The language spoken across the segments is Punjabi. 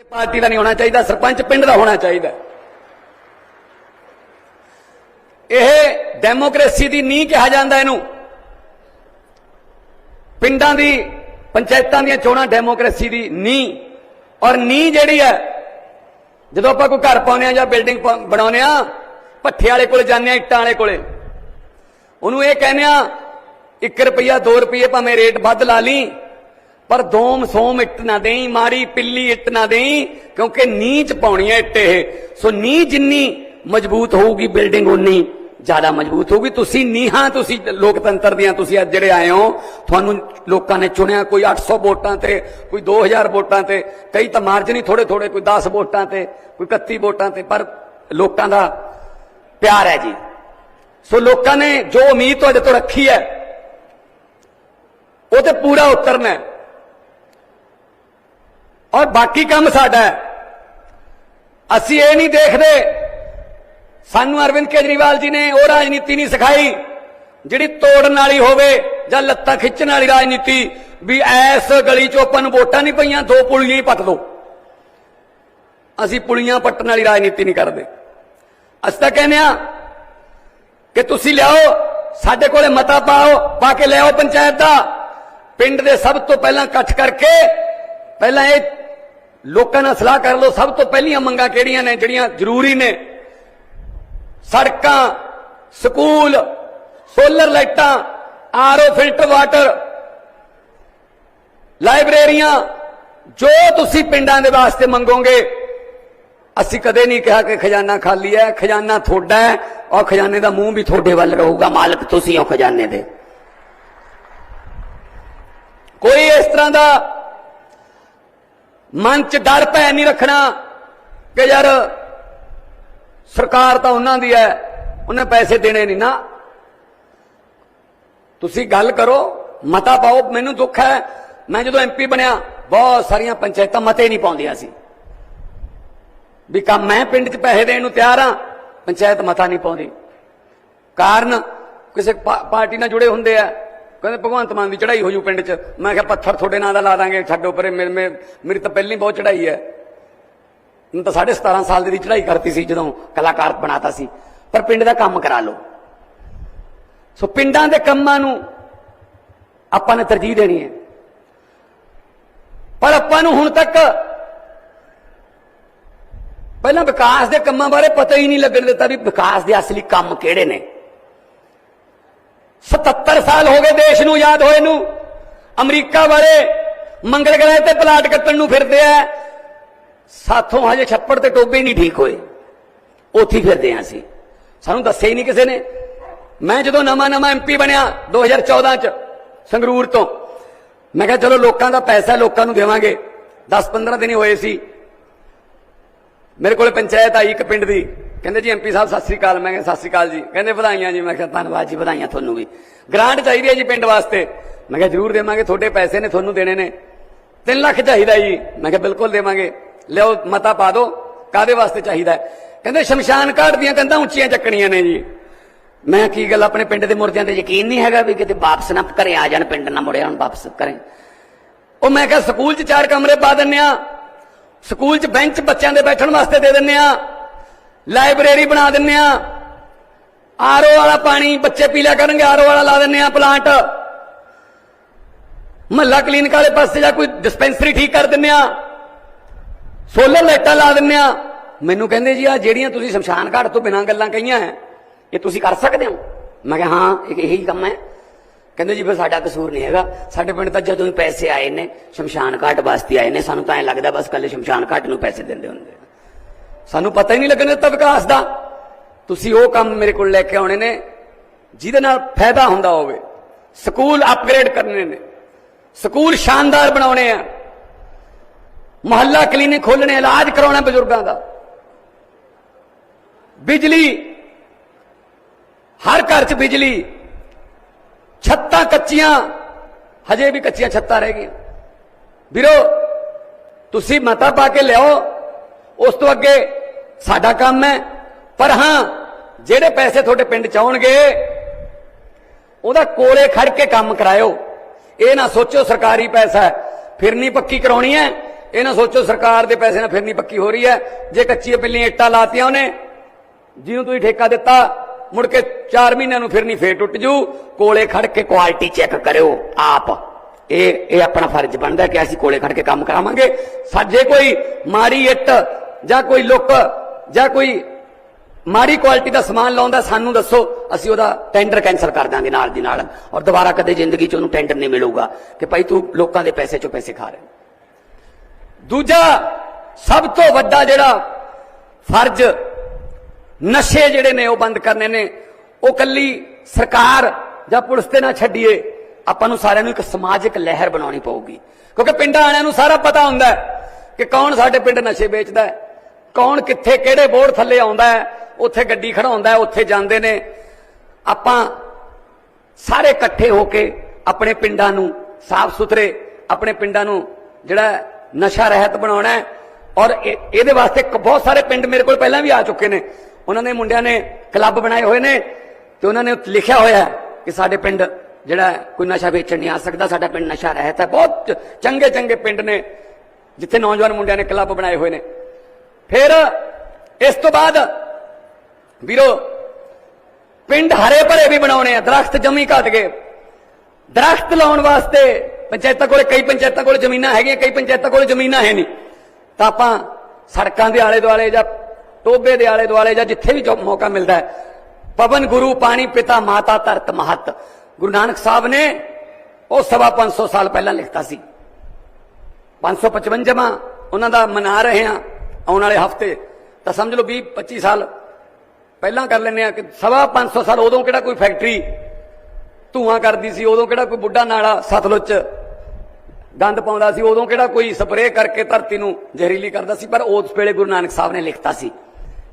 ਪਾਰਟੀ ਦਾ ਨਹੀਂ ਹੋਣਾ ਚਾਹੀਦਾ, ਸਰਪੰਚ ਪਿੰਡ ਦਾ ਹੋਣਾ ਚਾਹੀਦਾ। ਇਹ ਡੈਮੋਕ੍ਰੇਸੀ ਦੀ ਨੀਂਹ ਕਿਹਾ ਜਾਂਦਾ ਇਹਨੂੰ। ਪਿੰਡਾਂ ਦੀ, ਪੰਚਾਇਤਾਂ ਦੀਆਂ ਚੋਣਾਂ ਡੈਮੋਕ੍ਰੇਸੀ ਦੀ ਨੀਂਹ। ਔਰ ਨੀਂਹ ਜਿਹੜੀ ਹੈ, ਜਦੋਂ ਆਪਾਂ ਕੋਈ ਘਰ ਪਾਉਂਦੇ ਆ ਜਾਂ ਬਿਲਡਿੰਗ ਬਣਾਉਂਦੇ ਆ ਭੱਠੇ ਵਾਲੇ ਕੋਲ ਜਾਂਦੇ ਆ ਇੱਟਾਂ ਵਾਲੇ ਕੋਲੇ। ਉਹਨੂੰ ਇਹ ਕਹਿੰਦੇ ਆ 1 ਰੁਪਿਆ 2 ਰੁਪਏ ਭਾਵੇਂ ਰੇਟ ਵੱਧ ਲਾ ਲਈ ਪਰ ਦੋਮ ਸੋਮ ਇੱਟ ਨਾ ਦੇਈ, ਮਾਰੀ ਪਿੱਲੀ ਇੱਟ ਨਾ ਦੇਈ, ਕਿਉਂਕਿ ਨੀਂਹ ਚ ਪਾਉਣੀ ਹੈ ਇੱਟ ਇਹ। ਸੋ ਨੀਂਹ ਜਿੰਨੀ ਮਜ਼ਬੂਤ ਹੋਊਗੀ ਬਿਲਡਿੰਗ ਉਨੀ ਜ਼ਿਆਦਾ ਮਜ਼ਬੂਤ ਹੋਊਗੀ। ਤੁਸੀਂ ਨੀਹਾਂ, ਤੁਸੀਂ ਲੋਕਤੰਤਰ ਦੀਆਂ, ਤੁਸੀਂ ਅੱਜ ਜਿਹੜੇ ਆਏ ਹੋ, ਤੁਹਾਨੂੰ ਲੋਕਾਂ ਨੇ ਚੁਣਿਆ ਕੋਈ 800 ਵੋਟਾਂ ਤੇ, ਕੋਈ 2000 ਵੋਟਾਂ ਤੇ, ਕਈ ਤਾਂ ਮਾਰਜਨ ਹੀ ਥੋੜੇ ਥੋੜੇ ਕੋਈ 10 ਵੋਟਾਂ ਤੇ, ਕੋਈ 31 ਵੋਟਾਂ ਤੇ, ਪਰ ਲੋਕਾਂ ਦਾ ਪਿਆਰ ਹੈ ਜੀ। ਸੋ ਲੋਕਾਂ ਨੇ ਜੋ ਉਮੀਦ ਤੁਹਾਡੇ ਤੋਂ ਰੱਖੀ ਹੈ, ਉਹ ਤੇ ਪੂਰਾ ਉਤਰਨਾ ਹੈ। ਔਰ ਬਾਕੀ ਕੰਮ ਸਾਡਾ ਹੈ। ਅਸੀਂ ਇਹ ਨਹੀਂ ਦੇਖਦੇ, ਸਾਨੂੰ ਅਰਵਿੰਦ ਕੇਜਰੀਵਾਲ ਜੀ ਨੇ ਉਹ ਰਾਜਨੀਤੀ ਨਹੀਂ ਸਿਖਾਈ, ਜਿਹੜੀ ਤੋੜਨ ਵਾਲੀ ਹੋਵੇ ਜਾਂ ਲੱਤਾਂ ਖਿੱਚਣ ਵਾਲੀ ਰਾਜਨੀਤੀ, ਵੀ ਐਸ ਗਲੀ ਚੋਂ ਆਪਾਂ ਨੂੰ ਵੋਟਾਂ ਨਹੀਂ ਪਈਆਂ, ਦੋ ਪੁਲੀਆਂ ਹੀ ਪੱਟ ਦੋ। ਅਸੀਂ ਪੁਲੀਆਂ ਪੱਟਣ ਵਾਲੀ ਰਾਜਨੀਤੀ ਨਹੀਂ ਕਰਦੇ। ਅਸੀਂ ਤਾਂ ਕਹਿੰਦੇ ਆ ਕਿ ਤੁਸੀਂ ਲਿਆਓ, ਸਾਡੇ ਕੋਲੇ ਮਤਾ ਪਾਓ, ਪਾ ਕੇ ਲਿਆਓ ਪੰਚਾਇਤ ਦਾ। ਪਿੰਡ ਦੇ ਸਭ ਤੋਂ ਪਹਿਲਾਂ ਇਕੱਠ ਕਰਕੇ, ਪਹਿਲਾਂ ਇਹ ਲੋਕਾਂ ਨਾਲ ਸਲਾਹ ਕਰ ਲਓ, ਸਭ ਤੋਂ ਪਹਿਲੀਆਂ ਮੰਗਾਂ ਕਿਹੜੀਆਂ ਨੇ, ਜਿਹੜੀਆਂ ਜ਼ਰੂਰੀ ਨੇ? ਸੜਕਾਂ, ਸਕੂਲ, ਸੋਲਰ ਲਾਈਟਾਂ, ਆਰਓ ਫਿਲਟਰ ਵਾਟਰ, ਲਾਇਬ੍ਰੇਰੀਆਂ, ਜੋ ਤੁਸੀਂ ਪਿੰਡਾਂ ਦੇ ਵਾਸਤੇ ਮੰਗੋਗੇ। ਅਸੀਂ ਕਦੇ ਨਹੀਂ ਕਿਹਾ ਕਿ ਖਜ਼ਾਨਾ ਖਾਲੀ ਹੈ, ਖਜ਼ਾਨਾ ਤੁਹਾਡਾ ਹੈ, ਔਰ ਖਜ਼ਾਨੇ ਦਾ ਮੂੰਹ ਵੀ ਤੁਹਾਡੇ ਵੱਲ ਰਹੂਗਾ, ਮਾਲਕ ਤੁਸੀਂ ਹੋ ਖਜ਼ਾਨੇ ਦੇ। ਕੋਈ ਇਸ ਤਰ੍ਹਾਂ ਦਾ ਮਨ ਚ ਡਰ ਭੈ ਨਹੀਂ ਰੱਖਣਾ ਕਿ ਯਾਰ ਸਰਕਾਰ ਤਾਂ ਉਹਨਾਂ ਦੀ ਹੈ ਉਹਨੇ ਪੈਸੇ ਦੇਣੇ ਨਹੀਂ ਨਾ। ਤੁਸੀਂ ਗੱਲ ਕਰੋ, ਮਤਾ ਪਾਓ, ਮੈਨੂੰ ਦੁੱਖ ਹੈ ਮੈਂ ਜਦੋਂ ਐਮਪੀ ਬਣਿਆ, ਬਹੁਤ ਸਾਰੀਆਂ ਪੰਚਾਇਤਾਂ ਮਤੇ ਨਹੀਂ ਪਾਉਂਦੀਆਂ ਸੀ। ਵੀ ਕੰਮ ਮੈਂ ਪਿੰਡ 'ਚ ਪੈਸੇ ਦੇਣ ਨੂੰ ਤਿਆਰ ਹਾਂ ਪੰਚਾਇਤ ਮਤਾ ਨਹੀਂ ਪਾਉਂਦੀ। ਕਾਰਨ ਕਿਸੇ ਪਾਰਟੀ ਨਾਲ ਜੁੜੇ ਹੁੰਦੇ ਆ ਕਹਿੰਦੇ, ਭਗਵੰਤ ਮਾਨ ਦੀ ਚੜ੍ਹਾਈ ਹੋ ਜੂ ਪਿੰਡ 'ਚ। ਮੈਂ ਕਿਹਾ, ਪੱਥਰ ਤੁਹਾਡੇ ਨਾਂ ਦਾ ਲਾ ਦਾਂਗੇ, ਛੱਡੋ ਪਰੇ ਮੇਰੇ ਮੇਰੀ ਤਾਂ ਪਹਿਲਾਂ ਹੀ ਬਹੁਤ ਚੜ੍ਹਾਈ ਹੈ। ਮੈਂ ਤਾਂ 17.5 ਸਾਲ ਦੀ ਚੜ੍ਹਾਈ ਕਰਤੀ ਸੀ ਜਦੋਂ ਕਲਾਕਾਰ ਬਣਾਤਾ ਸੀ। ਪਰ ਪਿੰਡ ਦਾ ਕੰਮ ਕਰਾ ਲਓ। ਸੋ ਪਿੰਡਾਂ ਦੇ ਕੰਮਾਂ ਨੂੰ ਆਪਾਂ ਨੇ ਤਰਜੀਹ ਦੇਣੀ ਹੈ। ਪਰ ਆਪਾਂ ਨੂੰ ਹੁਣ ਤੱਕ ਪਹਿਲਾਂ ਵਿਕਾਸ ਦੇ ਕੰਮਾਂ ਬਾਰੇ ਪਤਾ ਹੀ ਨਹੀਂ ਲੱਗਣ ਦਿੱਤਾ ਵੀ ਵਿਕਾਸ ਦੇ ਅਸਲੀ ਕੰਮ ਕਿਹੜੇ ਨੇ। 77 ਸਾਲ ਹੋ ਗਏ ਦੇਸ਼ ਨੂੰ ਯਾਦ ਹੋਏ ਨੂੰ। ਅਮਰੀਕਾ ਵਾਲੇ ਮੰਗਲ ਗ੍ਰਹਿ ਤੇ ਪਲਾਟ ਕੱਟਣ ਨੂੰ ਫਿਰਦੇ ਆ। ਸਾਥੋਂ ਹਜੇ ਛੱਪੜ ਤੇ ਟੋਬੇ ਨਹੀਂ ਠੀਕ ਹੋਏ। ਉੱਥੇ ਫਿਰਦੇ ਆ ਅਸੀਂ। ਸਾਨੂੰ ਦੱਸਿਆ ਹੀ ਨਹੀਂ ਕਿਸੇ ਨੇ। ਮੈਂ ਜਦੋਂ ਨਵਾਂ ਨਵਾਂ ਐਮਪੀ ਬਣਿਆ 2014 ਚ ਸੰਗਰੂਰ ਤੋਂ, ਮੈਂ ਕਿਹਾ ਚਲੋ ਲੋਕਾਂ ਦਾ ਪੈਸਾ ਲੋਕਾਂ ਨੂੰ ਦੇਵਾਂਗੇ। 10-15 ਦਿਨ ਹੀ ਹੋਏ ਸੀ। ਮੇਰੇ ਕੋਲ ਪੰਚਾਇਤ ਆਈ ਇੱਕ ਪਿੰਡ ਦੀ। ਕਹਿੰਦੇ ਜੀ ਐਮਪੀ ਸਾਹਿਬ, ਸਤਿ ਸ੍ਰੀ ਅਕਾਲ। ਮੈਂ ਕਿਹਾ, ਸਤਿ ਸ੍ਰੀ ਅਕਾਲ ਜੀ। ਕਹਿੰਦੇ ਵਧਾਈਆਂ ਜੀ। ਮੈਂ ਕਿਹਾ, ਧੰਨਵਾਦ ਜੀ, ਵਧਾਈਆਂ ਤੁਹਾਨੂੰ ਵੀ। ਗ੍ਰਾਂਟ ਚਾਹੀਦੀ ਹੈ ਜੀ ਪਿੰਡ ਵਾਸਤੇ। ਮੈਂ ਕਿਹਾ, ਜ਼ਰੂਰ ਦੇਵਾਂਗੇ। ਤੁਹਾਡੇ ਪੈਸੇ ਨੇ, ਤੁਹਾਨੂੰ ਦੇਣੇ ਨੇ। 3 ਲੱਖ ਚਾਹੀਦਾ ਜੀ। ਮੈਂ ਕਿਹਾ, ਬਿਲਕੁਲ ਦੇਵਾਂਗੇ। ਲਿਓ ਮਤਾ ਪਾ ਦਿਓ। ਕਾਦੇ ਵਾਸਤੇ ਚਾਹੀਦਾ ਕਹਿੰਦੇ, ਸ਼ਮਸ਼ਾਨ ਘਾਟ ਦੀਆਂ ਕੰਧਾਂ ਉੱਚੀਆਂ ਚੱਕਣੀਆਂ ਨੇ ਜੀ। ਮੈਂ ਕੀ ਗੱਲ ਆਪਣੇ ਪਿੰਡ ਦੇ ਮੁਰਦਿਆਂ ਤੇ ਯਕੀਨ ਨਹੀਂ ਹੈਗਾ ਵੀ ਕਿਤੇ ਵਾਪਸ ਨਾ ਘਰੇ ਆ ਜਾਣ, ਪਿੰਡ ਨਾ ਮੁੜਿਆ ਹੁਣ, ਵਾਪਸ ਕਰੇ ਉਹ ਮੈਂ ਕਿਹਾ, ਸਕੂਲ 'ਚ ਚਾਰ ਕਮਰੇ ਪਾ ਦਿੰਨੇ ਆ ਸਕੂਲ 'ਚ ਬੈਂਚ ਬੱਚਿਆਂ ਦੇ ਬੈਠਣ ਵਾਸਤੇ ਦੇ ਦਿੰਨੇ ਆ ਲਾਇਬ੍ਰੇਰੀ ਬਣਾ ਦਿੰਨੇ ਆ। ਆਰਓ ਵਾਲਾ ਪਾਣੀ ਬੱਚੇ ਪੀ ਲਿਆ ਕਰਨਗੇ ਆਰਓ ਵਾਲਾ ਲਾ ਦਿੰਨੇ ਆ ਪਲਾਂਟ। ਮਹੱਲਾ ਕਲੀਨਿਕ ਵਾਲੇ ਪਾਸੇ ਜਾਂ ਕੋਈ ਡਿਸਪੈਂਸਰੀ ਠੀਕ ਕਰ ਦਿੰਨੇ ਆ। ਸੋਲਰ ਲਾਈਟਾਂ ਲਾ ਦਿੰਨੇ ਆ। ਮੈਨੂੰ ਕਹਿੰਦੇ ਜੀ ਆ ਜਿਹੜੀਆਂ ਤੁਸੀਂ ਸ਼ਮਸ਼ਾਨ ਘਾਟ ਤੋਂ ਬਿਨਾਂ ਗੱਲਾਂ ਕਹੀਆਂ ਹੈ, ਇਹ ਤੁਸੀਂ ਕਰ ਸਕਦੇ ਹੋ? ਮੈਂ ਕਿਹਾ, ਹਾਂ, ਇਹ ਇਹੀ ਕੰਮ ਹੈ। ਕਹਿੰਦੇ ਜੀ, ਫਿਰ ਸਾਡਾ ਕਸੂਰ ਨਹੀਂ ਹੈਗਾ। ਸਾਡੇ ਪਿੰਡ ਤਾਂ ਜਦੋਂ ਪੈਸੇ ਆਏ ਨੇ, ਸ਼ਮਸ਼ਾਨ ਘਾਟ ਵਾਸਤੇ ਆਏ ਨੇ, ਸਾਨੂੰ ਤਾਂ ਐ ਲੱਗਦਾ ਬਸ ਕੱਲੇ ਸ਼ਮਸ਼ਾਨ ਘਾਟ ਨੂੰ ਪੈਸੇ ਦਿੰਦੇ ਹੁੰਦੇ ਸਾਨੂੰ ਪਤਾ ਹੀ ਨਹੀਂ ਲੱਗਣ ਦਿੱਤਾ ਵਿਕਾਸ ਦਾ। ਤੁਸੀਂ ਉਹ ਕੰਮ ਮੇਰੇ ਕੋਲ ਲੈ ਕੇ ਆਉਣੇ ਨੇ, ਜਿਹਦੇ ਨਾਲ ਫਾਇਦਾ ਹੁੰਦਾ ਹੋਵੇ। ਸਕੂਲ ਅਪਗ੍ਰੇਡ ਕਰਨੇ ਨੇ। ਸਕੂਲ ਸ਼ਾਨਦਾਰ ਬਣਾਉਣੇ ਆ। ਮੁਹੱਲਾ ਕਲੀਨਿਕ ਖੋਲਣੇ ਇਲਾਜ ਕਰਾਉਣਾ ਬਜ਼ੁਰਗਾਂ ਦਾ। ਬਿਜਲੀ, ਹਰ ਘਰ 'ਚ ਬਿਜਲੀ। ਛੱਤਾਂ ਕੱਚੀਆਂ, ਹਜੇ ਵੀ ਕੱਚੀਆਂ ਛੱਤਾਂ ਰਹਿ ਗਈਆਂ। ਵੀਰੋ, ਤੁਸੀਂ ਮਤਾ ਪਾ ਕੇ ਲਿਆਓ ਉਸ ਤੋਂ ਅੱਗੇ ਸਾਡਾ ਕੰਮ ਹੈ। ਪਰ ਹਾਂ, ਜਿਹੜੇ ਪੈਸੇ ਤੁਹਾਡੇ ਪਿੰਡ ਚ ਆਉਣਗੇ, ਉਹਦਾ ਕੋਲੇ ਖੜ ਕੇ ਕੰਮ ਕਰਾਇਓ। ਇਹ ਨਾ ਸੋਚੋ ਸਰਕਾਰੀ ਪੈਸਾ ਹੈ, ਫਿਰ ਨਹੀਂ ਪੱਕੀ ਕਰਾਉਣੀ ਹੈ। ਇਹ ਨਾ ਸੋਚੋ ਸਰਕਾਰ ਦੇ ਪੈਸੇ ਨਾਲ ਫਿਰਨੀ ਪੱਕੀ ਹੋ ਰਹੀ ਹੈ। ਜੇ ਕੱਚੀਆਂ ਪਿੱਲੀਆਂ ਇੱਟਾਂ ਲਾਤੀਆਂ ਉਹਨੇ, ਜਿਹਨੂੰ ਤੁਸੀਂ ਠੇਕਾ ਦਿੱਤਾ, ਮੁੜ ਕੇ 4 ਮਹੀਨਿਆਂ ਨੂੰ ਫਿਰਨੀ ਫੇਰ ਟੁੱਟ ਜੂ। ਕੋਲੇ ਖੜ ਕੇ ਕੁਆਲਿਟੀ ਚੈੱਕ ਕਰਿਓ ਆਪ। ਇਹ ਇਹ ਆਪਣਾ ਫਰਜ਼ ਬਣਦਾ ਕਿ ਅਸੀਂ ਕੋਲੇ ਖੜ ਕੇ ਕੰਮ ਕਰਾਵਾਂਗੇ। ਸਾਜੇ ਕੋਈ ਮਾੜੀ ਇੱਟ ਜਾਂ ਕੋਈ ਲੁੱਕ, ਜਾਂ ਕੋਈ ਮਾੜੀ ਕੁਆਲਿਟੀ ਦਾ ਸਮਾਨ ਲਾਉਂਦਾ, ਸਾਨੂੰ ਦੱਸੋ, ਅਸੀਂ ਉਹਦਾ ਟੈਂਡਰ ਕੈਨਸਲ ਕਰ ਦਾਂਗੇ ਨਾਲ ਦੀ ਨਾਲ ਔਰ ਦੁਬਾਰਾ ਕਦੇ ਜ਼ਿੰਦਗੀ 'ਚ ਉਹਨੂੰ ਟੈਂਡਰ ਨਹੀਂ ਮਿਲੂਗਾ ਕਿ ਭਾਈ ਤੂੰ ਲੋਕਾਂ ਦੇ ਪੈਸੇ 'ਚੋਂ ਪੈਸੇ ਖਾ ਰਿਹਾ। ਦੂਜਾ, ਸਭ ਤੋਂ ਵੱਡਾ ਜਿਹੜਾ ਫਰਜ਼, ਨਸ਼ੇ ਜਿਹੜੇ ਨੇ ਉਹ ਬੰਦ ਕਰਨੇ ਨੇ, ਉਹ ਕੱਲੀ ਸਰਕਾਰ ਜਾਂ ਪੁਲਿਸ ਤੇ ਨਾ ਛੱਡੀਏ, ਆਪਾਂ ਨੂੰ ਸਾਰਿਆਂ ਨੂੰ ਇੱਕ ਸਮਾਜਿਕ ਲਹਿਰ ਬਣਾਉਣੀ ਪਊਗੀ। ਕਿਉਂਕਿ ਪਿੰਡਾਂ ਵਾਲਿਆਂ ਨੂੰ ਸਾਰਾ ਪਤਾ ਹੁੰਦਾ ਕਿ ਕੌਣ ਸਾਡੇ ਪਿੰਡ ਨਸ਼ੇ ਵੇਚਦਾ ਹੈ ਕੌਣ ਕਿੱਥੇ ਕਿਹੜੇ ਬੋਰਡ ਥੱਲੇ ਆਉਂਦਾ ਹੈ, ਉੱਥੇ ਗੱਡੀ ਖੜਾਉਂਦਾ ਉੱਥੇ ਜਾਂਦੇ ਨੇ। ਆਪਾਂ ਸਾਰੇ ਇਕੱਠੇ ਹੋ ਕੇ ਆਪਣੇ ਪਿੰਡਾਂ ਨੂੰ ਸਾਫ਼ ਸੁਥਰੇ, ਆਪਣੇ ਪਿੰਡਾਂ ਨੂੰ ਜਿਹੜਾ ਨਸ਼ਾ ਰਹਿਤ ਬਣਾਉਣਾ ਹੈ, ਔਰ ਇਹ- ਇਹਦੇ ਵਾਸਤੇ ਬਹੁਤ ਸਾਰੇ ਪਿੰਡ ਮੇਰੇ ਕੋਲ ਪਹਿਲਾਂ ਵੀ ਆ ਚੁੱਕੇ ਨੇ। ਉਹਨਾਂ ਦੇ ਮੁੰਡਿਆਂ ਨੇ ਕਲੱਬ ਬਣਾਏ ਹੋਏ ਨੇ ਤੇ ਉਹਨਾਂ ਨੇ ਲਿਖਿਆ ਹੋਇਆ ਕਿ ਸਾਡੇ ਪਿੰਡ ਜਿਹੜਾ ਕੋਈ ਨਸ਼ਾ ਵੇਚਣ ਨਹੀਂ ਆ ਸਕਦਾ, ਸਾਡਾ ਪਿੰਡ ਨਸ਼ਾ ਰਹਿਤ ਹੈ। ਬਹੁਤ ਚੰਗੇ ਚੰਗੇ ਪਿੰਡ ਨੇ, ਜਿੱਥੇ ਨੌਜਵਾਨ ਮੁੰਡਿਆਂ ਨੇ ਕਲੱਬ ਬਣਾਏ ਹੋਏ ਨੇ। ਫਿਰ ਇਸ ਤੋਂ ਬਾਅਦ ਵੀਰੋ, ਪਿੰਡ ਹਰੇ ਭਰੇ ਵੀ ਬਣਾਉਣੇ ਆ, ਦਰਖਤ ਜਮੀ ਘਟ ਗਏ। ਦਰਖਤ ਲਾਉਣ ਵਾਸਤੇ ਪੰਚਾਇਤਾਂ ਕੋਲੇ ਕਈ ਪੰਚਾਇਤਾਂ ਕੋਲੇ ਜ਼ਮੀਨਾਂ ਹੈਗੀਆਂ, ਕਈ ਪੰਚਾਇਤਾਂ ਕੋਲੇ ਜ਼ਮੀਨਾਂ ਹੈ ਨਹੀਂ। ਤਾਂ ਆਪਾਂ ਸੜਕਾਂ ਦੇ ਆਲੇ ਦੁਆਲੇ ਜਾਂ ਟੋਬੇ ਦੇ ਆਲੇ ਦੁਆਲੇ ਜਾਂ ਜਿੱਥੇ ਵੀ ਜੋ ਮੌਕਾ ਮਿਲਦਾ ਹੈ, ਪਵਨ ਗੁਰੂ, ਪਾਣੀ ਪਿਤਾ, ਮਾਤਾ ਧਰਤ ਮਹਤ। ਗੁਰੂ ਨਾਨਕ ਸਾਹਿਬ ਨੇ ਉਹ ਸਵਾ 500 ਸਾਲ ਪਹਿਲਾਂ ਲਿਖਤਾ ਸੀ। 555ਵਾਂ ਉਹਨਾਂ ਦਾ ਮਨਾ ਰਹੇ ਹਾਂ। ਆਉਣ ਵਾਲੇ ਹਫ਼ਤੇ। ਤਾਂ ਸਮਝ ਲਓ 20 25 ਸਾਲ ਪਹਿਲਾਂ ਕਰ ਲੈਨੇ ਆ ਕਿ ਸਵਾ 500 ਸਾਲ ਉਦੋਂ ਕਿਹੜਾ ਕੋਈ ਫੈਕਟਰੀ ਧੂਆਂ ਕਰਦੀ ਸੀ, ਉਦੋਂ ਕਿਹੜਾ ਕੋਈ ਬੁੱਢਾ ਨਾਲਾ ਸਤਲੁਜ ਚ ਗੰਦ ਪਾਉਂਦਾ ਸੀ, ਉਦੋਂ ਕਿਹੜਾ ਕੋਈ ਸਪਰੇਅ ਕਰਕੇ ਧਰਤੀ ਨੂੰ ਜ਼ਹਿਰੀਲੀ ਕਰਦਾ ਸੀ। ਪਰ ਉਸ ਵੇਲੇ ਗੁਰੂ ਨਾਨਕ ਸਾਹਿਬ ਨੇ ਲਿਖਤਾ ਸੀ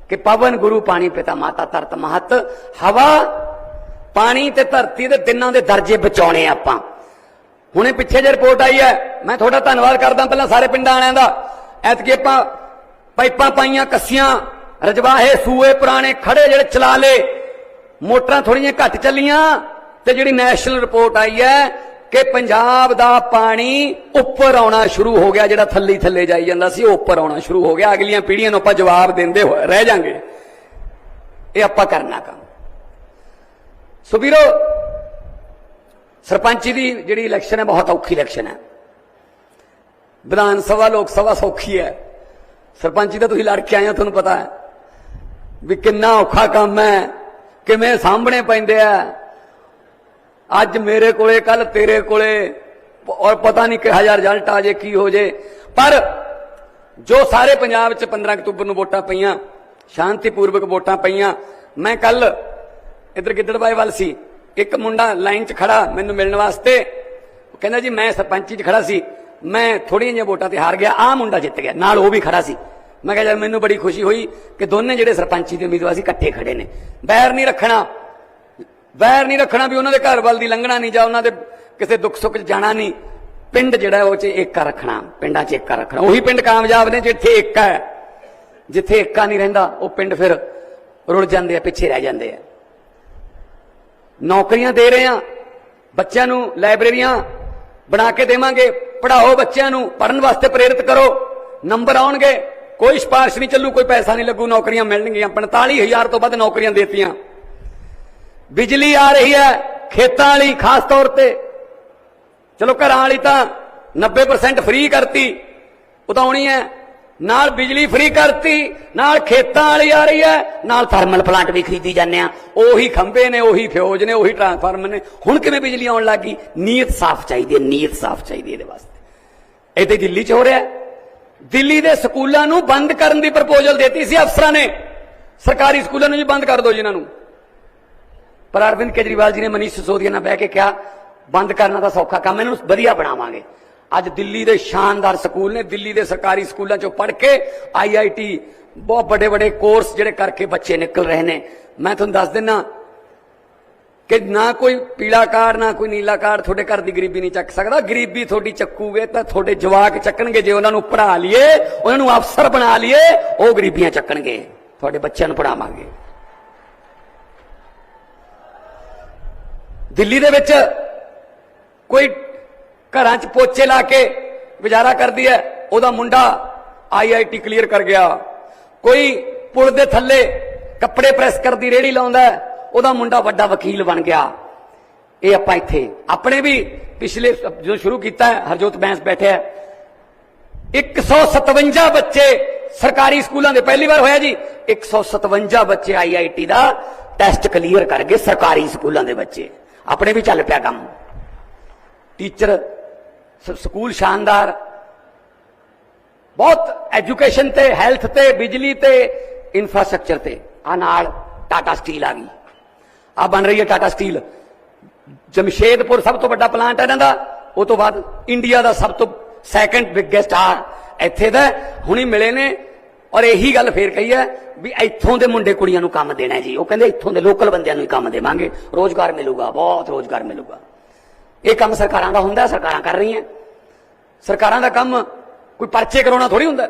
ਕਿ ਪਵਨ ਗੁਰੂ ਪਾਣੀ ਪਿਤਾ ਮਾਤਾ ਧਰਤ ਮਹਤ, ਹਵਾ, ਪਾਣੀ ਤੇ ਧਰਤੀ ਦੇ ਤਿੰਨਾਂ ਦੇ ਦਰਜੇ ਬਚਾਉਣੇ ਆਪਾਂ। ਹੁਣੇ ਪਿੱਛੇ ਜੇ ਰਿਪੋਰਟ ਆਈ ਹੈ। ਮੈਂ ਤੁਹਾਡਾ ਧੰਨਵਾਦ ਕਰਦਾ ਪਹਿਲਾਂ ਸਾਰੇ ਪਿੰਡਾਂ ਵਾਲਿਆਂ ਦਾ। ਐਤਕੀ ਆਪਾਂ ਪਾਈਪਾਂ ਪਾਈਆਂ, ਕੱਸੀਆਂ, ਰਜਵਾਹੇ, ਸੂਏ ਪੁਰਾਣੇ ਖੜੇ ਜਿਹੜੇ ਚਲਾ ਲੇ ਮੋਟਰਾਂ ਥੋੜੀਆਂ ਘੱਟ ਚੱਲੀਆਂ ਤੇ ਜਿਹੜੀ ਨੈਸ਼ਨਲ ਰਿਪੋਰਟ ਆਈ ਹੈ ਕਿ ਪੰਜਾਬ ਦਾ ਪਾਣੀ ਉੱਪਰ ਆਉਣਾ ਸ਼ੁਰੂ ਹੋ ਗਿਆ, ਜਿਹੜਾ ਥੱਲੇ ਥੱਲੇ ਜਾਈ ਜਾਂਦਾ ਸੀ, ਉਹ ਉੱਪਰ ਆਉਣਾ ਸ਼ੁਰੂ ਹੋ ਗਿਆ। ਅਗਲੀਆਂ ਪੀੜ੍ਹੀਆਂ ਨੂੰ ਆਪਾਂ ਜਵਾਬ ਦਿੰਦੇ ਹੋਏ ਰਹਿ ਜਾਾਂਗੇ। ਇਹ ਆਪਾਂ ਕਰਨਾ ਕੰਮ। ਸੋ ਵੀਰੋ, ਸਰਪੰਚੀ ਦੀ ਜਿਹੜੀ ਇਲੈਕਸ਼ਨ ਹੈ, ਬਹੁਤ ਔਖੀ ਇਲੈਕਸ਼ਨ ਹੈ। ਵਿਧਾਨ ਸਭਾ, ਲੋਕ ਸਭਾ ਸੌਖੀ ਹੈ। ਸਰਪੰਚੀ ਤਾਂ ਤੁਸੀਂ ਲੜ ਕੇ ਆਏ ਹੋ, ਤੁਹਾਨੂੰ ਪਤਾ ਹੈ। ਵੀ ਕਿੰਨਾ ਔਖਾ ਕੰਮ ਹੈ, ਕਿਵੇਂ ਸਾਹਮਣੇ ਪੈਂਦੇ ਆ। ਅੱਜ ਮੇਰੇ ਕੋਲੇ ਕੱਲ ਤੇਰੇ ਕੋਲੇ, ਔਰ ਪਤਾ ਨਹੀਂ ਕਿਹੋ ਜਿਹਾ ਰਿਜ਼ਲਟ ਆ ਜੇ, ਕੀ ਹੋ ਜੇ। ਪਰ ਜੋ ਸਾਰੇ ਪੰਜਾਬ ਚ 15 ਅਕਤੂਬਰ ਨੂੰ ਵੋਟਾਂ ਪਈਆਂ, ਸ਼ਾਂਤੀਪੂਰਵਕ ਵੋਟਾਂ ਪਈਆਂ, ਮੈਂ ਕੱਲ ਇਧਰ ਗਿੱਦੜਬਾਈ ਵੱਲ ਸੀ, ਇੱਕ ਮੁੰਡਾ ਲਾਈਨ 'ਚ ਖੜਾ ਮੈਨੂੰ ਮਿਲਣ ਵਾਸਤੇ। ਕਹਿੰਦਾ ਜੀ, ਮੈਂ ਸਰਪੰਚੀ 'ਚ ਖੜਾ ਸੀ। ਮੈਂ ਥੋੜੀਆਂ ਜਿਹੀਆਂ ਵੋਟਾਂ ਤੇ ਹਾਰ ਗਿਆ, ਆਹ ਮੁੰਡਾ ਜਿੱਤ ਗਿਆ। ਨਾਲ ਉਹ ਵੀ ਖੜਾ ਸੀ। ਮੈਂ ਕਿਹਾ ਯਾਰ ਮੈਨੂੰ ਬੜੀ ਖੁਸ਼ੀ ਹੋਈ ਕਿ ਦੋਨੇ ਜਿਹੜੇ ਸਰਪੰਚੀ ਦੇ ਉਮੀਦਵਾਰ ਸੀ ਇਕੱਠੇ ਖੜੇ ਨੇ। ਬੈਰ ਨਹੀਂ ਰੱਖਣਾ। ਵੈਰ ਨਹੀਂ ਰੱਖਣਾ ਵੀ ਉਹਨਾਂ ਦੇ ਘਰ ਵੱਲ ਦੀ ਲੰਘਣਾ ਨਹੀਂ ਜਾਂ ਉਹਨਾਂ ਦੇ ਕਿਸੇ ਦੁੱਖ ਸੁੱਖ 'ਚ ਜਾਣਾ ਨਹੀਂ। ਪਿੰਡ ਜਿਹੜਾ ਉਹ 'ਚ ਏਕਾ ਰੱਖਣਾ, ਪਿੰਡਾਂ 'ਚ ਏਕਾ ਰੱਖਣਾ। ਉਹੀ ਪਿੰਡ ਕਾਮਯਾਬ ਨੇ ਜਿੱਥੇ ਏਕਾ ਹੈ। ਜਿੱਥੇ ਏਕਾ ਨਹੀਂ ਰਹਿੰਦਾ, ਉਹ ਪਿੰਡ ਫਿਰ ਰੁੜ ਜਾਂਦੇ ਆ, ਪਿੱਛੇ ਰਹਿ ਜਾਂਦੇ ਆ। ਨੌਕਰੀਆਂ ਦੇ ਰਹੇ ਆ। ਬੱਚਿਆਂ ਨੂੰ ਲਾਇਬ੍ਰੇਰੀਆਂ ਬਣਾ ਕੇ ਦੇਵਾਂਗੇ। ਪੜਾਓ ਬੱਚਿਆਂ ਨੂੰ ਪੜਨ ਵਾਸਤੇ ਪ੍ਰੇਰਿਤ ਕਰੋ। ਨੰਬਰ ਆਉਣਗੇ। ਕੋਈ ਸਿਫਾਰਿਸ਼ ਨਹੀਂ ਚੱਲੂ, ਕੋਈ ਪੈਸਾ ਨਹੀਂ ਲੱਗੂ, ਨੌਕਰੀਆਂ ਮਿਲਣਗੀਆਂ। 45000 ਤੋਂ ਵੱਧ ਨੌਕਰੀਆਂ ਦੇਤੀਆਂ। ਬਿਜਲੀ ਆ ਰਹੀ ਹੈ, ਖੇਤਾਂ ਵਾਲੀ, ਖਾਸ ਤੌਰ ਤੇ। ਚਲੋ ਘਰਾਂ ਵਾਲੀ ਤਾਂ 90% ਫ੍ਰੀ ਕਰਤੀ। ਉਤਾਉਣੀ ਹੈ। ਨਾਲ ਬਿਜਲੀ ਫ੍ਰੀ ਕਰਤੀ ਨਾਲ ਖੇਤਾਂ ਵਾਲੀ ਆ ਰਹੀ ਹੈ ਨਾਲ ਥਰਮਲ ਪਲਾਂਟ ਵੀ ਖਰੀਦੀ ਜਾਂਦੇ ਆ ਉਹੀ ਖੰਭੇ ਨੇ ਉਹੀ ਫਿਊਜ਼ ਨੇ ਉਹੀ ਟਰਾਂਸਫਾਰਮਰ ਨੇ। ਹੁਣ ਕਿਵੇਂ ਬਿਜਲੀ ਆਉਣ ਲੱਗੀ ਨੀਅਤ ਸਾਫ਼ ਚਾਹੀਦੀ ਹੈ ਨੀਅਤ ਸਾਫ਼ ਚਾਹੀਦੀ ਹੈ ਇਹਦੇ ਵਾਸਤੇ। ਇਹ ਤੇ ਦਿੱਲੀ 'ਚ ਹੋ ਰਿਹਾ ਦਿੱਲੀ ਦੇ ਸਕੂਲਾਂ ਨੂੰ ਬੰਦ ਕਰਨ ਦੀ ਪ੍ਰਪੋਜ਼ਲ ਦਿੱਤੀ ਸੀ ਅਫਸਰਾਂ ਨੇ। ਸਰਕਾਰੀ ਸਕੂਲਾਂ ਨੂੰ ਜੀ ਬੰਦ ਕਰ ਦਿਓ ਜੀ ਨੂੰ। ਪਰ ਅਰਵਿੰਦ ਕੇਜਰੀਵਾਲ ਜੀ ਨੇ ਮਨੀਸ਼ ਸਿਸੋਦੀਆ ਨਾਲ ਬਹਿ ਕੇ ਕਿਹਾ ਬੰਦ ਕਰਨਾ ਤਾਂ ਸੌਖਾ ਕੰਮ ਹੈ, ਇਹਨਾਂ ਨੂੰ ਵਧੀਆ ਬਣਾਵਾਂਗੇ। ਅੱਜ ਦਿੱਲੀ ਦੇ ਸ਼ਾਨਦਾਰ ਸਕੂਲ ਨੇ, ਦਿੱਲੀ ਦੇ ਸਰਕਾਰੀ ਸਕੂਲਾਂ ਚੋਂ ਪੜ੍ਹ ਕੇ ਆਈਆਈਟੀ ਬਹੁਤ ਵੱਡੇ ਵੱਡੇ ਕੋਰਸ ਜਿਹੜੇ ਕਰਕੇ ਬੱਚੇ ਨਿਕਲ ਰਹੇ ਨੇ। ਮੈਂ ਤੁਹਾਨੂੰ ਦੱਸ ਦਿੰਨਾ ਕਿ ਨਾ ਕੋਈ ਪੀਲਾ ਕਾਰਡ, ਨਾ ਕੋਈ ਨੀਲਾ ਕਾਰਡ ਤੁਹਾਡੇ ਘਰ ਦੀ ਗਰੀਬੀ ਨਹੀਂ ਚੱਕ ਸਕਦਾ। ਗਰੀਬੀ ਤੁਹਾਡੀ ਚੱਕੂਗੇ ਤਾਂ ਤੁਹਾਡੇ ਜਵਾਕ ਚੱਕਣਗੇ ਜੇ ਉਹਨਾਂ ਨੂੰ ਪੜ੍ਹਾ ਲਈਏ, ਉਹਨਾਂ ਨੂੰ ਅਫਸਰ ਬਣਾ ਲਈਏ, ਉਹ ਗਰੀਬੀਆਂ ਚੱਕਣਗੇ। ਤੁਹਾਡੇ ਬੱਚਿਆਂ ਨੂੰ ਪੜਾਵਾਂਗੇ ਦਿੱਲੀ ਦੇ ਵਿੱਚ ਕੋਈ ਘਰਾਂ 'ਚ ਪੋਚੇ ਲਾ ਕੇ ਗੁਜ਼ਾਰਾ ਕਰਦੀ ਹੈ। ਉਹਦਾ ਮੁੰਡਾ ਆਈਆਈਟੀ ਕਲੀਅਰ ਕਰ ਗਿਆ। ਕੋਈ ਪੁਲ ਦੇ ਥੱਲੇ ਕੱਪੜੇ ਪ੍ਰੈਸ ਕਰਦੀ ਰੇੜੀ ਲਾਉਂਦਾ ਉਹਦਾ ਮੁੰਡਾ ਵੱਡਾ ਵਕੀਲ ਬਣ ਗਿਆ। ਇਹ ਆਪਾਂ ਇੱਥੇ ਆਪਣੇ ਵੀ ਪਿਛਲੇ ਜਦੋਂ ਸ਼ੁਰੂ ਕੀਤਾ ਹਰਜੋਤ ਬੈਂਸ ਬੈਠਿਆ ਹੈ, 157 ਬੱਚੇ ਸਰਕਾਰੀ ਸਕੂਲਾਂ ਦੇ ਪਹਿਲੀ ਵਾਰ ਹੋਇਆ ਜੀ। 157 ਬੱਚੇ ਆਈਆਈਟੀ ਦਾ ਟੈਸਟ ਕਲੀਅਰ ਕਰ ਗਏ ਸਰਕਾਰੀ ਸਕੂਲਾਂ ਦੇ ਬੱਚੇ। ਆਪਣੇ ਵੀ ਚੱਲ ਪਿਆ ਕੰਮ। ਟੀਚਰ ਸਕੂਲ ਸ਼ਾਨਦਾਰ। ਬਹੁਤ ਐਜੂਕੇਸ਼ਨ ਤੇ, ਹੈਲਥ ਤੇ, ਬਿਜਲੀ ਤੇ, ਇਨਫਰਾਸਟ੍ਰਕਚਰ ਤੇ। ਆ ਨਾਲ ਟਾਟਾ ਸਟੀਲ ਆ ਗਈ। ਆ ਬਣ ਰਹੀ ਹੈ ਟਾਟਾ ਸਟੀਲ। ਜਮਸ਼ੇਦਪੁਰ ਸਭ ਤੋਂ ਵੱਡਾ ਪਲਾਂਟ ਹੈ ਇਹਨਾਂ ਦਾ। ਉਹ ਤੋਂ ਬਾਅਦ ਇੰਡੀਆ ਦਾ ਸਭ ਤੋਂ ਸੈਕੰਡ ਬਿਗੇਸਟ ਆ। ਇੱਥੇ ਦਾ ਹੁਣੀ ਮਿਲੇ ਨੇ। ਔਰ ਇਹੀ ਗੱਲ ਫੇਰ ਕਹੀ ਹੈ ਵੀ ਇੱਥੋਂ ਦੇ ਮੁੰਡੇ ਕੁੜੀਆਂ ਨੂੰ ਕੰਮ ਦੇਣਾ ਜੀ। ਉਹ ਕਹਿੰਦੇ ਇੱਥੋਂ ਦੇ ਲੋਕਲ ਬੰਦਿਆਂ ਨੂੰ ਹੀ ਕੰਮ ਦੇਵਾਂਗੇ। ਰੋਜ਼ਗਾਰ ਮਿਲੂਗਾ, ਬਹੁਤ ਰੋਜ਼ਗਾਰ ਮਿਲੂਗਾ। ਇਹ ਕੰਮ ਸਰਕਾਰਾਂ ਦਾ ਹੁੰਦਾ, ਸਰਕਾਰਾਂ ਕਰ ਰਹੀਆਂ। ਸਰਕਾਰਾਂ ਦਾ ਕੰਮ ਕੋਈ ਪਰਚੇ ਕਰਾਉਣਾ ਥੋੜੀ ਹੁੰਦਾ।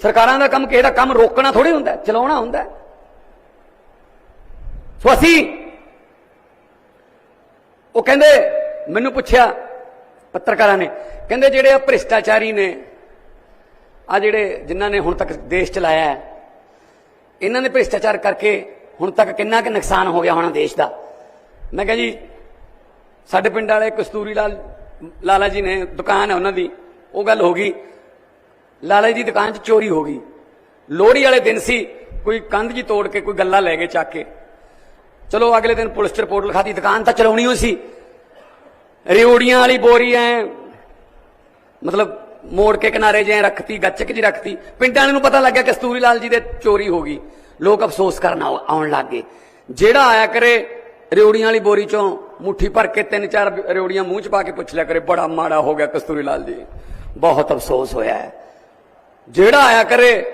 ਸਰਕਾਰਾਂ ਦਾ ਕੰਮ ਕਿਸੇ ਦਾ ਕੰਮ ਰੋਕਣਾ ਥੋੜੀ ਹੁੰਦਾ, ਚਲਾਉਣਾ ਹੁੰਦਾ। ਸੋ ਅਸੀਂ ਉਹ ਕਹਿੰਦੇ, ਮੈਨੂੰ ਪੁੱਛਿਆ ਪੱਤਰਕਾਰਾਂ ਨੇ, ਕਹਿੰਦੇ ਜਿਹੜੇ ਆ ਭ੍ਰਿਸ਼ਟਾਚਾਰੀ ਨੇ, ਆ ਜਿਹੜੇ ਜਿਨ੍ਹਾਂ ਨੇ ਹੁਣ ਤੱਕ ਦੇਸ਼ ਚਲਾਇਆ ਹੈ, ਇਹਨਾਂ ਨੇ ਭ੍ਰਿਸ਼ਟਾਚਾਰ ਕਰਕੇ ਹੁਣ ਤੱਕ ਕਿੰਨਾ ਕੁ ਨੁਕਸਾਨ ਹੋ ਗਿਆ ਹੋਣਾ ਦੇਸ਼ ਦਾ? ਮੈਂ ਕਿਹਾ ਜੀ ਸਾਡੇ ਪਿੰਡ ਵਾਲੇ ਕਸਤੂਰੀ ਲਾਲ ਲਾਲਾ ਜੀ ਨੇ, ਦੁਕਾਨ ਹੈ ਉਹਨਾਂ ਦੀ, ਉਹ ਗੱਲ ਹੋ ਗਈ। ਲਾਲਾ ਜੀ ਦੀ ਦੁਕਾਨ 'ਚ ਚੋਰੀ ਹੋ ਗਈ। ਲੋਹੜੀ ਵਾਲੇ ਦਿਨ ਸੀ, ਕੋਈ ਕੰਧ ਜੀ ਤੋੜ ਕੇ, ਕੋਈ ਗੱਲਾ ਲੈ ਗਏ ਚੱਕ ਕੇ। ਚਲੋ, ਅਗਲੇ ਦਿਨ ਪੁਲਿਸ 'ਚ ਰਿਪੋਰਟ ਲਿਖਾਤੀ, ਦੁਕਾਨ ਤਾਂ ਚਲਾਉਣੀ ਹੋ ਸੀ। ਰਿਓੜੀਆਂ ਵਾਲੀ ਬੋਰੀ ਐ, ਮਤਲਬ ਮੋੜ ਕੇ ਕਿਨਾਰੇ ਜੇ ਰੱਖਤੀ, ਗੱਚਕ ਜੀ ਰੱਖਤੀ। ਪਿੰਡਾਂ ਨੂੰ ਪਤਾ ਲੱਗਿਆ ਕਸਤੂਰੀ ਲਾਲ ਜੀ ਦੇ ਚੋਰੀ ਹੋ ਗਈ। ਲੋਕ ਅਫਸੋਸ ਕਰਨ ਆਉਣ ਲੱਗ ਗਏ। ਜਿਹੜਾ ਆਇਆ ਕਰੇ ਰਿਓੜੀਆਂ ਵਾਲੀ ਬੋਰੀ ਚੋਂ ਮੁੱਠੀ ਭਰ ਕੇ ਤਿੰਨ ਚਾਰ ਰਿਓੜੀਆਂ ਮੂੰਹ ਚ ਪਾ ਕੇ ਪੁੱਛ ਲਿਆ ਕਰੇ, ਬੜਾ ਮਾੜਾ ਹੋ ਗਿਆ ਕਸਤੂਰੀ ਲਾਲ ਜੀ। ਬਹੁਤ ਅਫਸੋਸ ਹੋਇਆ ਜਿਹੜਾ ਆਇਆ ਕਰੇ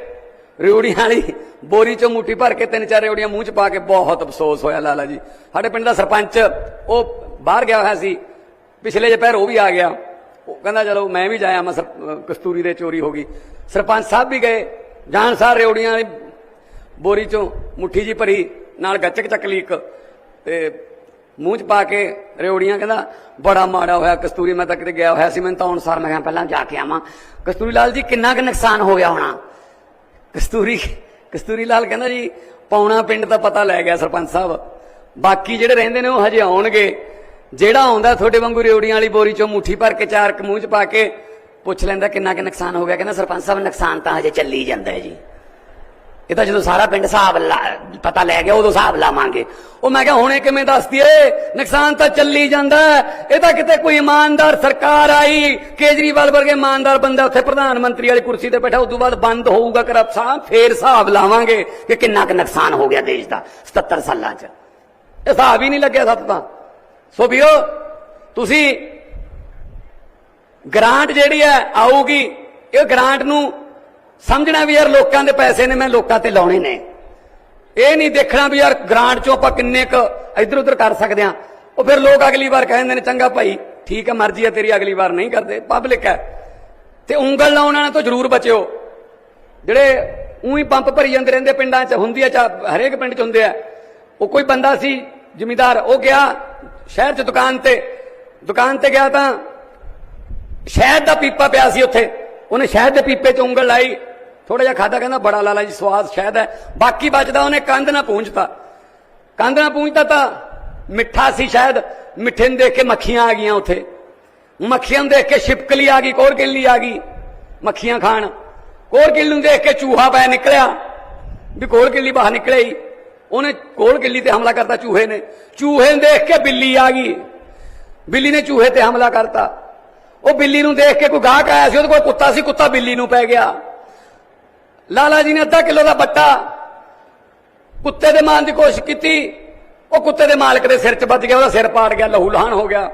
ਰਿਉੜੀਆਂ ਵਾਲੀ ਬੋਰੀ ਚੋਂ ਮੁੱਠੀ ਭਰ ਕੇ ਤਿੰਨ ਚਾਰ ਰਿਉੜੀਆਂ ਮੂੰਹ ਚ ਪਾ ਕੇ ਬਹੁਤ ਅਫਸੋਸ ਹੋਇਆ ਲਾਲਾ ਜੀ। ਸਾਡੇ ਪਿੰਡ ਦਾ ਸਰਪੰਚ, ਉਹ ਬਾਹਰ ਗਿਆ ਹੋਇਆ ਸੀ। ਪਿਛਲੇ ਜੇ ਪੈਰ ਉਹ ਵੀ ਆ ਗਿਆ। ਉਹ ਕਹਿੰਦਾ, ਚਲੋ, ਮੈਂ ਵੀ ਜਾਇਆ, ਮੈਂ ਸਰ- ਕਸਤੂਰੀ ਦੇ ਚੋਰੀ ਹੋ ਗਈ। ਸਰਪੰਚ ਸਾਹਿਬ ਵੀ ਗਏ। ਜਾਣ ਸਾਰ ਰਿਉੜੀਆਂ ਵਾਲੀ ਬੋਰੀ ਚੋਂ ਮੁੱਠੀ ਜੀ ਭਰੀ, ਨਾਲ ਗੱਚਕ ਚੱਕ ਲੀਕ ਤੇ ਮੂੰਹ ਚ ਪਾ ਕੇ ਰਿਉੜੀਆਂ ਕਹਿੰਦਾ, ਬੜਾ ਮਾੜਾ ਹੋਇਆ ਕਸਤੂਰੀ, ਮੈਂ ਤਾਂ ਕਿਤੇ ਗਿਆ ਹੋਇਆ ਸੀ, ਮੈਨੂੰ ਤਾਂ ਹੁਣ ਸਾਰ ਮੈਂ ਕਿਹਾ ਪਹਿਲਾਂ ਜਾ ਕੇ ਆਵਾਂ। ਕਸਤੂਰੀ ਲਾਲ ਜੀ ਕਿੰਨਾ ਕੁ ਨੁਕਸਾਨ ਹੋ ਗਿਆ ਹੋਣਾ। ਕਸਤੂਰੀ ਕਸਤੂਰੀ ਲਾਲ ਕਹਿੰਦਾ ਜੀ ਪੌਣਾ ਪਿੰਡ ਦਾ ਪਤਾ ਲੈ ਗਿਆ ਸਰਪੰਚ ਸਾਹਿਬ। ਬਾਕੀ ਜਿਹੜੇ ਰਹਿੰਦੇ ਨੇ ਉਹ ਹਜੇ ਆਉਣਗੇ। ਜਿਹੜਾ ਆਉਂਦਾ ਤੁਹਾਡੇ ਵਾਂਗੂ ਰਿਉੜੀਆਂ ਵਾਲੀ ਬੋਰੀ ਚੋਂ ਮੁੱਠੀ ਭਰ ਕੇ ਚਾਰ ਕ ਮੂੰਹ ਚ ਪਾ ਕੇ ਪੁੱਛ ਲੈਂਦਾ ਕਿੰਨਾ ਕੁ ਨੁਕਸਾਨ ਹੋ ਗਿਆ। ਕਹਿੰਦਾ ਸਰਪੰਚ ਸਾਹਿਬ ਨੁਕਸਾਨ ਤਾਂ ਹਜੇ ਚੱਲੀ ਜਾਂਦਾ ਹੈ ਜੀ। ਇਹ ਤਾਂ ਜਦੋਂ ਸਾਰਾ ਪਿੰਡ ਹਿਸਾਬ ਲਾ- ਪਤਾ ਲੈ ਗਿਆ, ਉਦੋਂ ਹਿਸਾਬ ਲਾਵਾਂਗੇ। ਉਹ ਮੈਂ ਕਿਹਾ, ਹੁਣੇ ਕਿਵੇਂ ਦੱਸ ਦਈਏ ਨੁਕਸਾਨ ਤਾਂ ਚੱਲੀ ਜਾਂਦਾ ਇਹ ਤਾਂ ਕਿਤੇ ਕੋਈ ਇਮਾਨਦਾਰ ਸਰਕਾਰ ਆਈ, ਕੇਜਰੀਵਾਲ ਵਰਗੇ ਇਮਾਨਦਾਰ ਬੰਦਾ ਉੱਥੇ ਪ੍ਰਧਾਨ ਮੰਤਰੀ ਵਾਲੀ ਕੁਰਸੀ ਤੇ ਬੈਠਾ, ਉਦੋਂ ਬਾਅਦ ਬੰਦ ਹੋਊਗਾ ਕਰਪਸ਼ਨ ਫੇਰ ਹਿਸਾਬ ਲਾਵਾਂਗੇ ਕਿ ਕਿੰਨਾ ਕੁ ਨੁਕਸਾਨ ਹੋ ਗਿਆ ਦੇਸ਼ ਦਾ 77 ਸਾਲਾਂ 'ਚ। ਹਿਸਾਬ ਹੀ ਨਹੀਂ ਲੱਗਿਆ ਸੱਤ ਤਾਂ। ਸੋ ਵੀਰੋ, ਤੁਸੀਂ ਗ੍ਰਾਂਟ ਜਿਹੜੀ ਹੈ, ਆਊਗੀ, ਇਹ ਗ੍ਰਾਂਟ ਨੂੰ ਸਮਝਣਾ ਵੀ ਯਾਰ ਲੋਕਾਂ ਦੇ ਪੈਸੇ ਨੇ, ਮੈਂ ਲੋਕਾਂ ਤੇ ਲਾਉਣੇ ਨੇ। ਇਹ ਨਹੀਂ ਦੇਖਣਾ ਵੀ ਯਾਰ ਗ੍ਰਾਂਟ ਚੋਂ ਆਪਾਂ ਕਿੰਨੇ ਕ ਇੱਧਰ ਉੱਧਰ ਕਰ ਸਕਦੇ ਆ ਉਹ ਫਿਰ ਲੋਕ ਅਗਲੀ ਵਾਰ ਕਹਿੰਦੇ ਨੇ, ਚੰਗਾ ਭਾਈ, ਠੀਕ ਹੈ, ਮਰਜ਼ੀ ਹੈ, ਤੇਰੀ ਅਗਲੀ ਵਾਰ ਨਹੀਂ ਕਰਦੇ ਪਬਲਿਕ ਹੈ। ਤੇ ਉਂਗਲ ਲਾਉਣ ਵਾਲਿਆਂ ਤੋਂ ਜ਼ਰੂਰ ਬਚਿਓ। ਜਿਹੜੇ ਉਹੀ ਪੰਪ ਭਰੀ ਜਾਂਦੇ ਰਹਿੰਦੇ ਪਿੰਡਾਂ 'ਚ, ਹੁੰਦੀ ਆ ਚਾ ਹਰੇਕ ਪਿੰਡ 'ਚ ਹੁੰਦੇ ਆ। ਉਹ ਕੋਈ ਬੰਦਾ ਸੀ, ਜ਼ਿਮੀਦਾਰ, ਉਹ ਗਿਆ ਸ਼ਹਿਰ 'ਚ ਦੁਕਾਨ ਤੇ। ਦੁਕਾਨ ਤੇ ਗਿਆ ਤਾਂ ਸ਼ਹਿਦ ਦਾ ਪੀਪਾ ਪਿਆ ਸੀ ਉੱਥੇ। ਉਹਨੇ ਸ਼ਹਿਦ ਦੇ ਪੀਪੇ 'ਚ ਉਂਗਲ ਲਾਈ ਥੋੜਾ ਜਿਹਾ ਖਾਦਾ ਕਹਿੰਦਾ ਬੜਾ ਲਾਲਾ ਜੀ ਸਵਾਦ ਸ਼ਹਿਦ ਹੈ ਬਾਕੀ ਬਚਦਾ ਉਹਨੇ ਕੰਧ ਨਾ ਪੂੰਝਤਾ ਕੰਧ ਨਾ ਪੂੰਝਤਾ ਤਾਂ ਮਿੱਠਾ ਸੀ ਸ਼ਹਿਦ ਮਿੱਠੇ ਨੂੰ ਦੇਖ ਕੇ ਮੱਖੀਆਂ ਆ ਗਈਆਂ ਉੱਥੇ ਮੱਖੀਆਂ ਨੂੰ ਦੇਖ ਕੇ ਛਿਪਕਲੀ ਆ ਗਈ ਕੋਰ ਕਿੱਲੀ ਆ ਗਈ ਮੱਖੀਆਂ ਖਾਣ ਕੋਰ ਕਿੱਲੀ ਨੂੰ ਦੇਖ ਕੇ ਚੂਹਾ ਪੈ ਨਿਕਲਿਆ ਵੀ ਕੋਰ ਕਿੱਲੀ ਬਾਹਰ ਨਿਕਲਿਆ ਹੀ ਉਹਨੇ ਕੋਰ ਕਿੱਲੀ ਤੇ ਹਮਲਾ ਕਰਤਾ ਚੂਹੇ ਨੇ ਚੂਹੇ ਨੂੰ ਦੇਖ ਕੇ ਬਿੱਲੀ ਆ ਗਈ ਬਿੱਲੀ ਨੇ ਚੂਹੇ ਤੇ ਹਮਲਾ ਕਰਤਾ ਉਹ ਬਿੱਲੀ ਨੂੰ ਦੇਖ ਕੇ ਕੋਈ ਗਾਹਕ ਆਇਆ ਸੀ, ਉਹਦੇ ਕੋਲ ਕੁੱਤਾ ਸੀ, ਕੁੱਤਾ ਬਿੱਲੀ ਨੂੰ ਪੈ ਗਿਆ। ਲਾਲਾ ਜੀ ਨੇ ਅੱਧਾ ਕਿਲੋ ਦਾ ਬੱਟਾ ਕੁੱਤੇ ਦੇ ਮਾਰਨ ਦੀ ਕੋਸ਼ਿਸ਼ ਕੀਤੀ। ਉਹ ਕੁੱਤੇ ਦੇ ਮਾਲਕ ਦੇ ਸਿਰ 'ਚ ਵੱਜ ਗਿਆ, ਉਹਦਾ ਸਿਰ ਪਾੜ ਗਿਆ, ਲਹੂ ਲਹਾਨ ਹੋ ਗਿਆ।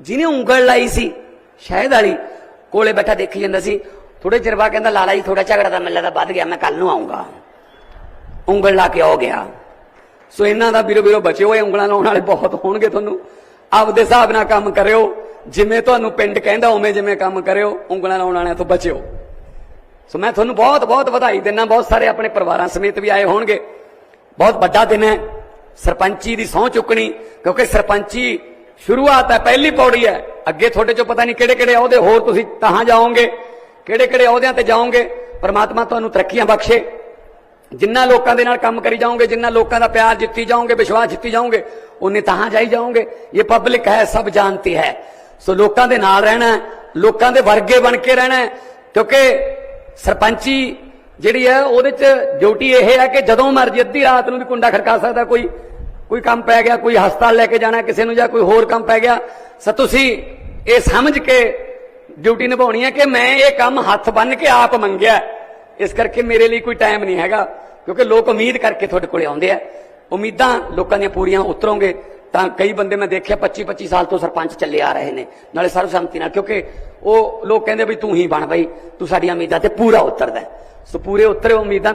ਜਿਹਨੇ ਉਂਗਲ ਲਾਈ ਸੀ, ਸ਼ਾਇਦ ਵਾਲੀ, ਕੋਲੇ ਬੈਠਾ ਦੇਖੀ ਜਾਂਦਾ ਸੀ ਥੋੜੇ ਚਿਰ ਬਾਅਦ ਕਹਿੰਦਾ, ਲਾਲਾ ਜੀ ਥੋੜਾ ਝਗੜਾ ਦਾ ਮੈਨੂੰ ਲੱਗਦਾ ਵੱਧ ਗਿਆ, ਮੈਂ ਕੱਲ ਨੂੰ ਆਉਂਗਾ ਉਂਗਲ ਲਾ ਕੇ ਹੋ ਗਿਆ। ਸੋ ਇਹਨਾਂ ਦਾ ਵੀਰੋ ਵੀਰੋ ਬਚੇ ਹੋਏ ਉਂਗਲਾਂ ਲਾਉਣ ਵਾਲੇ ਬਹੁਤ ਹੋਣਗੇ ਤੁਹਾਨੂੰ। ਆਪਦੇ ਹਿਸਾਬ ਨਾਲ ਕੰਮ ਕਰਿਓ। ਜਿਵੇਂ ਤੁਹਾਨੂੰ ਪਿੰਡ ਕਹਿੰਦਾ, ਉਵੇਂ ਜਿਵੇਂ ਕੰਮ ਕਰਿਓ, ਉਂਗਲਾਂ ਲਾਉਣ ਵਾਲਿਆਂ ਤੋਂ ਬਚਿਓ। ਸੋ ਮੈਂ ਤੁਹਾਨੂੰ ਬਹੁਤ ਬਹੁਤ ਵਧਾਈ ਦਿੰਦਾ, ਬਹੁਤ ਸਾਰੇ ਆਪਣੇ ਪਰਿਵਾਰਾਂ ਸਮੇਤ ਵੀ ਆਏ ਹੋਣਗੇ। ਬਹੁਤ ਵੱਡਾ ਦਿਨ ਹੈ। ਸਰਪੰਚੀ ਦੀ ਸਹੁੰ ਚੁੱਕਣੀ, ਕਿਉਂਕਿ ਸਰਪੰਚੀ ਸ਼ੁਰੂਆਤ ਹੈ, ਪਹਿਲੀ ਪੌੜੀ ਹੈ। ਅੱਗੇ ਤੁਹਾਡੇ ਚੋਂ ਪਤਾ ਨਹੀਂ ਕਿਹੜੇ ਕਿਹੜੇ ਅਹੁਦੇ, ਹੋਰ ਤੁਸੀਂ ਤਹਾਂ ਜਾਓਗੇ ਕਿਹੜੇ ਕਿਹੜੇ ਅਹੁਦਿਆਂ ਤੇ ਜਾਓਗੇ। ਪਰਮਾਤਮਾ ਤੁਹਾਨੂੰ ਤਰੱਕੀਆਂ ਬਖਸ਼ੇ। ਜਿੰਨਾ ਲੋਕਾਂ ਦੇ ਨਾਲ ਕੰਮ ਕਰੀ ਜਾਓਗੇ, ਜਿੰਨਾ ਲੋਕਾਂ ਦਾ ਪਿਆਰ ਜਿੱਤੀ ਜਾਓਗੇ, ਵਿਸ਼ਵਾਸ ਜਿੱਤੀ ਜਾਓਗੇ, ਉਹਨੇ ਤਹਾਂ ਜਾਈ ਜਾਓਗੇ। ਇਹ ਪਬਲਿਕ ਹੈ, ਸਭ ਜਾਣਤੀ ਹੈ। ਸੋ ਲੋਕਾਂ ਦੇ ਨਾਲ ਰਹਿਣਾ ਲੋਕਾਂ ਦੇ ਵਰਗੇ ਬਣ ਕੇ ਰਹਿਣਾ ਕਿਉਂਕਿ ਸਰਪੰਚੀ ਜਿਹੜੀ ਹੈ, ਉਹਦੇ ਚ ਡਿਊਟੀ ਇਹ ਹੈ ਕਿ ਜਦੋਂ ਮਰਜ਼ੀ ਅੱਧੀ ਰਾਤ ਨੂੰ ਵੀ ਕੁੰਡਾ ਖੜਕਾ ਸਕਦਾ, ਕੋਈ ਕੋਈ ਕੰਮ ਪੈ ਗਿਆ, ਕੋਈ ਹਸਪਤਾਲ ਲੈ ਕੇ ਜਾਣਾ, ਕਿਸੇ ਨੂੰ ਜਾਂ ਕੋਈ ਹੋਰ ਕੰਮ ਪੈ ਗਿਆ। ਸੋ ਤੁਸੀਂ ਇਹ ਸਮਝ ਕੇ ਡਿਊਟੀ ਨਿਭਾਉਣੀ ਹੈ ਕਿ ਮੈਂ ਇਹ ਕੰਮ ਹੱਥ ਬੰਨ ਕੇ ਆਪ ਮੰਗਿਆ ਇਸ ਕਰਕੇ ਮੇਰੇ ਲਈ ਕੋਈ ਟਾਈਮ ਨਹੀਂ ਹੈਗਾ, ਕਿਉਂਕਿ ਲੋਕ ਉਮੀਦ ਕਰਕੇ ਤੁਹਾਡੇ ਕੋਲੇ ਆਉਂਦੇ ਆ। ਉਮੀਦਾਂ ਲੋਕਾਂ ਦੀਆਂ ਪੂਰੀਆਂ ਉਤਰੋਂਗੇ। ਤਾਂ ਕਈ ਬੰਦੇ ਮੈਂ ਦੇਖਿਆ 25 25 ਸਾਲ ਤੋਂ ਸਰਪੰਚ ਚੱਲੇ ਆ ਰਹੇ ਨੇ, ਨਾਲੇ ਸਰਬਸੰਮਤੀ ਨਾਲ, ਕਿਉਂਕਿ ਉਹ ਲੋਕ ਕਹਿੰਦੇ ਵੀ ਤੂੰ ਹੀ ਬਣ ਬਈ, ਤੂੰ ਸਾਡੀਆਂ ਉਮੀਦਾਂ ਤੇ ਪੂਰਾ ਉਤਰਦਾ ਸੋ ਪੂਰੇ ਉਤਰੇ ਉਮੀਦਾਂ